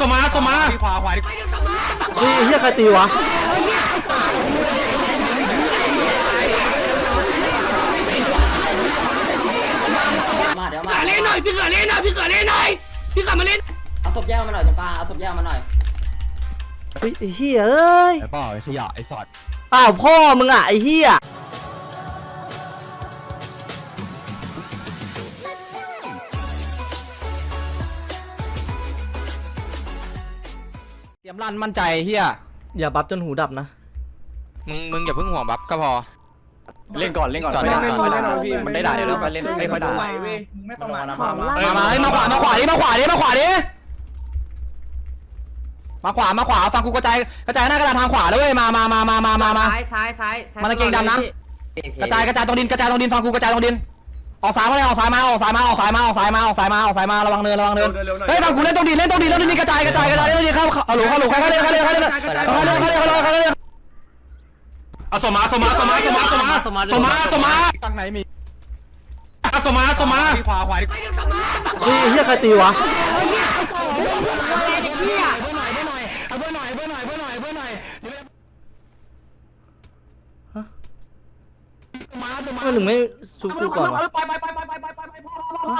สมาสมาขวาขวาเฮ้ยเฮียใครตีวะมาเดี๋ยวมาเล่นหน่อยพี่เสือเล่นหน่อยพี่เสือเล่นหน่อยพี่กลับมาเล่นเอาศพแยกมาหน่อยตรงกลางเอาศพแยกมาหน่อยเฮ้ยไอ้เฮียเอ้ยไอ้ป่าไอ้ขยะไอ้สอดอ้าวพ่อมึงอะไอ้เฮีย รียมลั่นมั่นใจเฮียอย่าบัฟจนหูดับนะ มึงมึงอย่าเพิ่งห่วงบัฟก็พอ เล่นก่อนเล่นก่อนเล่นก่อนเล่นก่อนพี่มันได้ด่าเดี๋ยวเราก็เล่นไม่ค่อยด่าไม่ประมาทมามาเฮ้ยมาขวามาขวาดิมาขวาดิมาขวาดิมาขวามาขวาฟังกูกระจายกระจายหน้ากระดานทางขวาแล้วเว้ยมามามามามามามาซ้ายซ้ายซ้ายมาตะเกียงดำนะกระจายกระจายตรงดินกระจายตรงดินฟังกูกระจายตรงดิน ออกซ้ายมาเลยออกซ้ายมาออกซ้ายมาออกซ้ายมาออกซ้ายมาออกซ้ายมาออกซ้ายมาระวังเนินระวังเนินเฮ้ยฟังกูเล่นตรงดินเล่นตรงดินเล่นตรงดินกระจายกระจายกระจายเล่นตรงดินเข้าเอาหลุเข้าหลุเข้าเลยเข้าเลยเข้าเลยเข้าเลยเข้าเลยเข้าเลยเข้าเลยเข้าเลยเอาสมาสมาสมาสมาสมาสมาสมาสมาตั้งไหนมีสมาสมาขวาขวาเฮ้ยเฮียใครตีวะ ทำไมถึงไม่ชุบกูก่อนวะไปไปไปไปไปไปไปไปพ่อพ่อพ่อ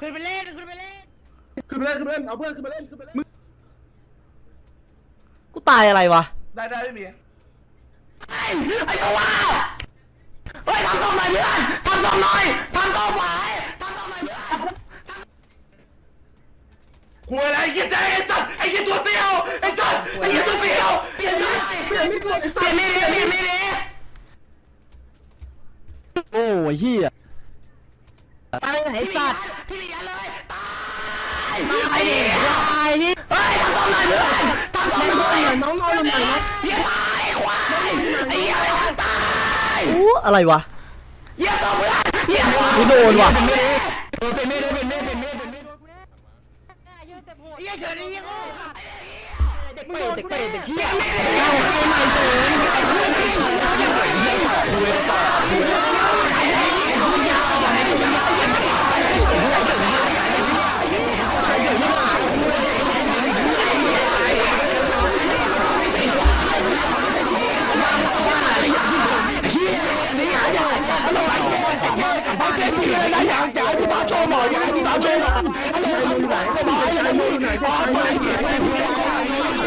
ขึ้นไปเล่นขึ้นไปเล่นขึ้นไปเล่นขึ้นไปเล่นเอาเพื่อนขึ้นไปเล่นขึ้นไปเล่นกูตายอะไรวะได้ได้ไม่มีไอ้ชวาเฮ้ยทำส่งหน่อยเพื่อนทำส่งหน่อยทำส่งไหวทำส่งหน่อยเพื่อนหวยอะไรไอ้เหี้ยใจไอ้สัตว์ไอ้เหี้ยตัวเสียวไอ้สัตว์ไอ้เหี้ยตัวเสียวเปลี่ยนไม่เปลี่ยนไม่เปลี่ยนเปลี่ยนไม่ดีเปลี่ยนไม่ดี โอ้ยเฮียตายไหนสัตว์พี่เลี้ยเลยตายไอ้เหี้ยตายพี่เฮ้ยทำส่งหน่อยเพื่อนทำส่งหน่อยน้องน้องหน่อยนะเหี้ยตายควายไอ้เหี้ยตายอู้อะไรวะเหี้ยส่งเพื่อนเหี้ยกูโดนว่ะเป็นไม่ได้เป็นไม่เป็นไม่เป็นไม่เหี้ยเฉยเหี้ยเด็กเปรตเด็กเปรตเด็กเหี้ยเอาให้ยไม่เฉยเ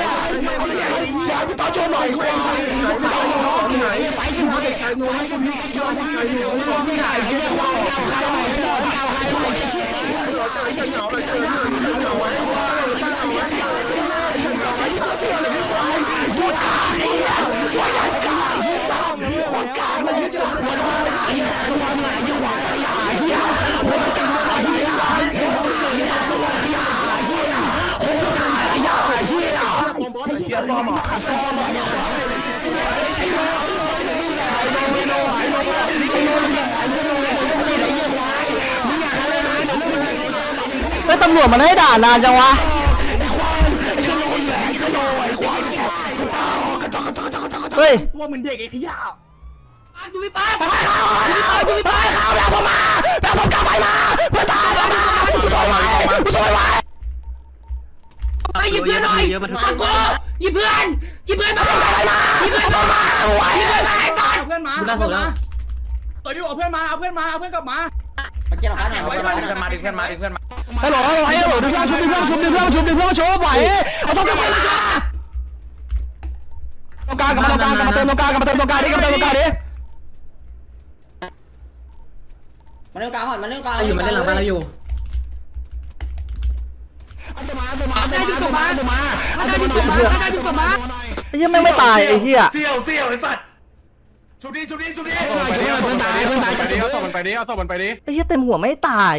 系啊，系啊，系啊，系啊，你把咗埋佢。我哋，我哋，我哋，我哋，我哋，我哋。 ฮ้ยตำรวจมันให้ด่านานจังวะ เฮ้ยตัวเหมือนเด็กไอ้ขยะดูพี่ป้าดูพี่ป้ายข่าแล้วผมมาแล้วผมกลับไฟมาเพื่อตายแล้วมาผู้ช่วยไว้ผู้ช่วยไว้ไปหยิบเพื่อนหน่อยฟังกูห ยิบเพื่อนหยิบเพื่อนมาหยิบเพื่อนมาหยิบเพื่อนมาไอ้สัตว์เอาเพื่อนมาเอาเพื่อนมาตัวนี้เอาเพื่อนมาเอาเพื่อนมาเอาเพื่อนกลับมามาเกี่ยวกับหน่อยเพื่อนมาดึงเพื่อนมาดึงเพื่อนมาดึงเพื่อนมาฮัลโหลฮัลโหลฮัลโหลดึงเพื่อนชุบดึงเพื่อนชุบดึงเพื่อนชุบดึงเพื่อนชุบไหวเอาส่งกลับไฟมาจ้าตรงกลางกลับมาตรงกลางกลับมาเติมตรงกลางกลับมาเติมตรงกลางดิกลับมาเติมตรงกลางดิมาเล่นกลางก่อนมาเล่นกลางอยู่มาเล่นหลังบ้านเราอยู่ ได้ดูกลับมามาได้ดูกลับมาไอ้เหี้ยแม่ไม่ตายไอ้เหี้ยเสียวเสียวไอ้สัตว์ชุบดีชุบดีชุบดีเพื่อนตายเพื่อนตายจัดเอาศพมันไปดิเอาศพมันไปดิไอ้เหี้ยเต็มหัวไม่ตาย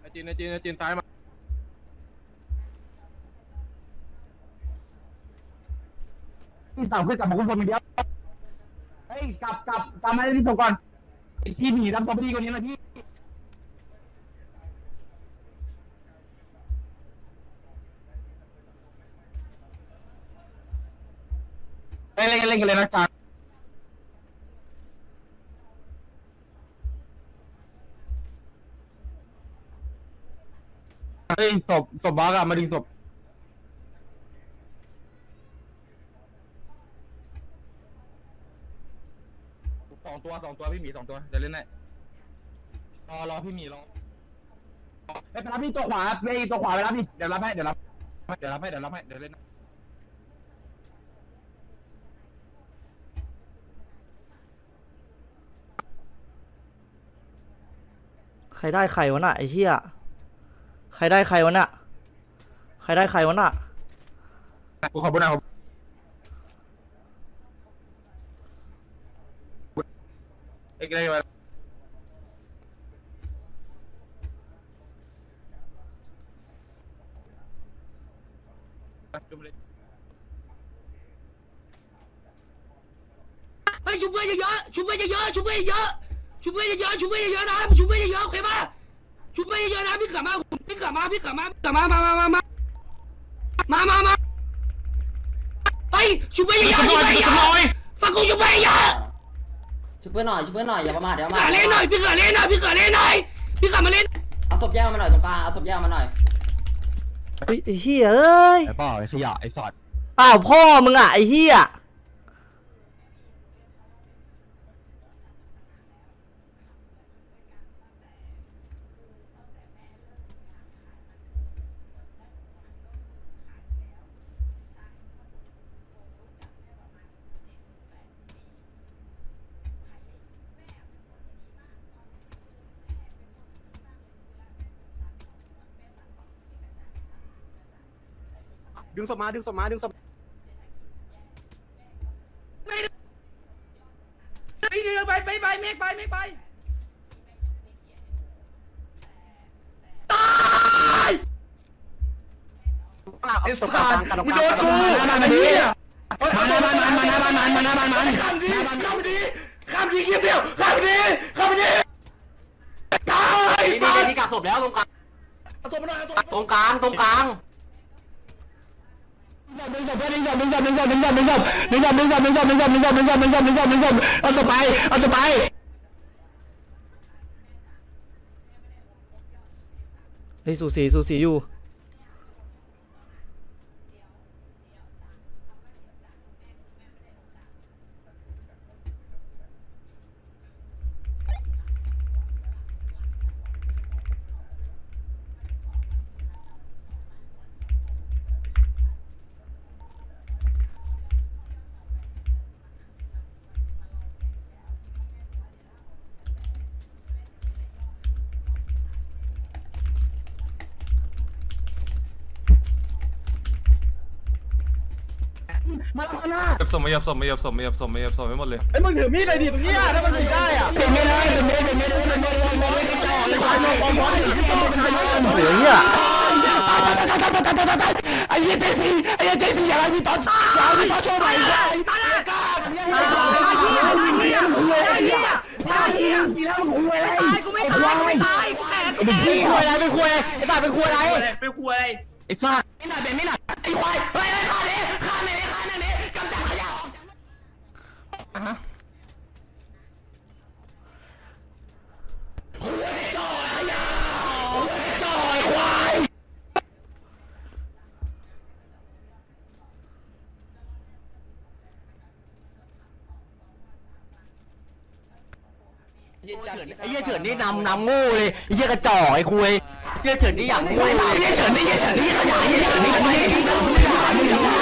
ไอ้จีนไอ้จีนไอ้จีนซ้ายมา สามเพื่นกลับมาคุณผู้ชมคนเดียวเฮ้ยกลับกลับกลับมาเล่นที่ผมก่อนที่หนีรับซอมบี้คนนี้นะพี่เล่นเล่นเล่นกันเลยนะจ๊ะเฮ้ยศพศพบ้ากันมาดึงศพ ตัวสองตัวพี่หมีสองตัวเดี๋ยวเล่นหน่อยรอรอพี่หมีรอไอ้ยไปรับพี่ตัวขวาไอ้ยตัวขวาไปรับพี่เดี๋ยวรับให้เดี๋ยวรับเดี๋ยวรับให้เดี๋ยวรับให้เดี๋ยวเล่นนะใครได้ใครวะน่ะไอ้เชี่ยใครได้ใครวะน่ะใครได้ใครวะน่ะ กูขอบคุณนะครับ hay que llevar. Mày chụp quay giờ, chụp quay giờ, chụp quay giờ. Chụp quay giờ, chụp quay giờ đó, chụp quay giờ khỏe ba. Chụp quay giờ đó biết cả ma, biết cả ma, biết cả ma, biết cả ma ma ma ma ma. Ma ma ma. Mày chụp quay giờ. Sắp nói, sắp nói. Phạt cô chụp quay giờ. ช่วยเพื่อนหน่อยช่วยเพื่อนหน่อยอย่าประมาทอย่าประมาทเล่นหน่อยพี่เขือเล่นหน่อยพี่เขือเล่นหน่อยพี่เขือมาเล่นเอาศพแยกมาหน่อยตรงกลางเอาศพแยกมาหน่อยไอ้เหี้ยเอ้ยไอ้บ้าไอ้ขยะไอ้สัตว์อ้าวพ่อมึงอะไอ้เหี้ย ดึงสมาดึงสมาดึงสมาไม่รือไปไปไปไมฆไปเมฆไปตายไอ้สัตว์มึงโดนกูมาดิมามามามามามามามามามาข้ามดีข้ามดีข้ามดีเกีาเซีาวข้ามดีข้ามดีตายนี่นี่นี่กักศพแล้วตางกลางตางกลางตางกลาง เฮ้ยสูสีสูสีอยู่ มาแล้วมาแล้วยับศพมาหยับศพมาหยับศพมาหยับศพมาหยับศพไม่หมดเลยไอ้ยมึงถือมีดอะไรดิตรงนี้อ่ยถ้ามันถือได้อะเป็นไม่ได้เป็นไม่เป็นไม่ได้ช่วยไม่ได้ไม่ได้จ่อเลยช่วยไม่ได้ไม่ได้ช่วยไม่ได้เหลือเหี้ยไอ้เหี้ยเจสี่ไอ้เหี้ยเจสี่อย่าให้พี่ต๊อดอย่าให้พี่ต๊อดช่วยหน่อยได้ตายแล้วตายกูไม่ตายกูไม่ตายกูแขนแขน คุยอะไรเป็นคุยไอ้สัตว์เป็นคุยอะไรเป็นคุยไอ้สัตว์ไม่หนักเป็นไม่หนักไอ้ควายไปเลยฆ่าเลยฆ่าเลย อะฮไอ้จยาวโคตรควายเย้ยเฉินนี่นำนำงูเลยเหี้ยกระจอกไอ้คุยเหี้ยเฉินนี่อย่างงูเยไอ้เหี้ยเฉินนี่เหี้ยเฉินนี่ขยะไเหี้ยเฉินนี่ควายอเหี้ยเฉินนี่ขยะ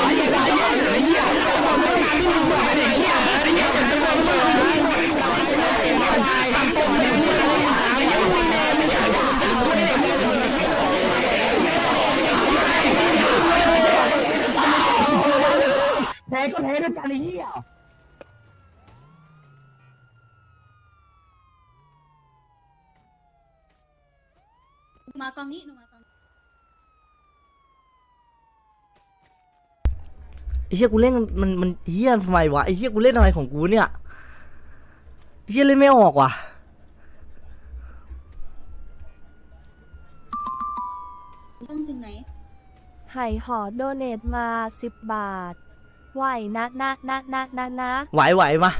พ้ด้วยกันไอ้เหี้ยมากองนี้หนูมากองนี้ไอ้เหี้ยกูเล่นมันมันเหี้ยทำไมวะไอ้เหี้ยกูเล่นอะไรของกูเนี่ยไอ้เหี้ยเล่นไม่ออกว่ะต้องถึงไหน ไห่หอโดเนตมา 10 บาท ไหวนะนะนะนะนะนะไหวไหวมา